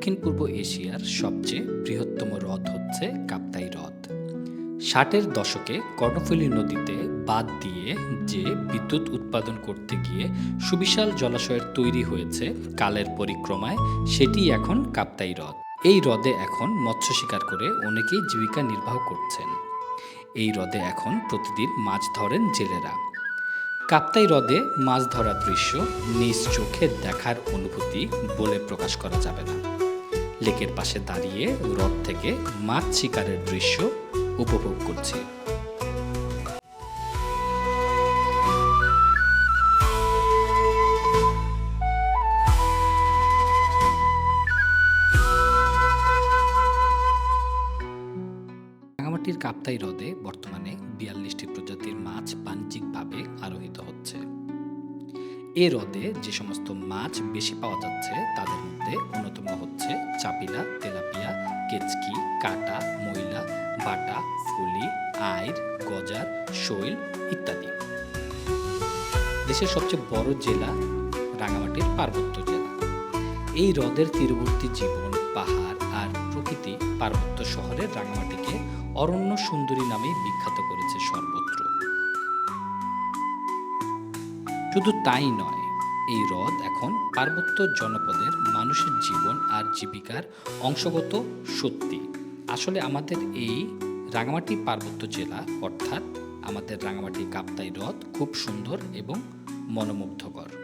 দক্ষিণ পূর্ব এশিয়ার সবচেয়ে বৃহত্তম হ্রদ হচ্ছে কাপ্তাই হ্রদ। ষাটের দশকে কর্ণফুলী নদীতে বাদ দিয়ে যে বিদ্যুৎ উৎপাদন করতে গিয়ে সুবিশাল জলাশয়ের তৈরি হয়েছে কালের পরিক্রমায় সেটি এখন কাপ্তাই হ্রদ। এই হ্রদে এখন মৎস্য শিকার করে অনেকেই জীবিকা নির্বাহ করছেন। এই হ্রদে এখন প্রতিদিন মাছ ধরেন জেলেরা। কাপ্তাই হ্রদে মাছ ধরার দৃশ্য নিজ চোখে দেখার অনুভূতি বলে প্রকাশ করা যাবে না। লেকের পাশে দাঁড়িয়ে হ্রদ থেকে মাছ শিকারের দৃশ্য উপভোগ করছি। রাঙামাটির কাপ্তাই হ্রদে বর্তমানে বিয়াল্লিশটি প্রজাতির মাছ বাণিজ্যিকভাবে হচ্ছে এ হ্রদে যে সমস্ত মাছ বেশি পাওয়া যাচ্ছে, তাদের মধ্যে অন্যতম হচ্ছে চাপিলা, তেলাপিয়া, কেচকি, কাটা, ময়লা, বাটা, ফুলি, আইর, গজার, শৈল ইত্যাদি। দেশের সবচেয়ে বড় জেলা রাঙামাটির পার্বত্য জেলা। এই হ্রদের তীরবর্তী জীবন, পাহাড় আর প্রকৃতি পার্বত্য শহরের রাঙামাটিকে অরণ্য সুন্দরী নামেই বিখ্যাত করেছে সর্বত্র শুধু তাই নয়, এই হ্রদ এখন পার্বত্য জনপদের মানুষের জীবন আর জীবিকার অংশগত সত্যি। আসলে আমাদের এই রাঙামাটি পার্বত্য জেলা, অর্থাৎ আমাদের রাঙামাটি কাপ্তাই হ্রদ খুব সুন্দর এবং মনোমুগ্ধকর।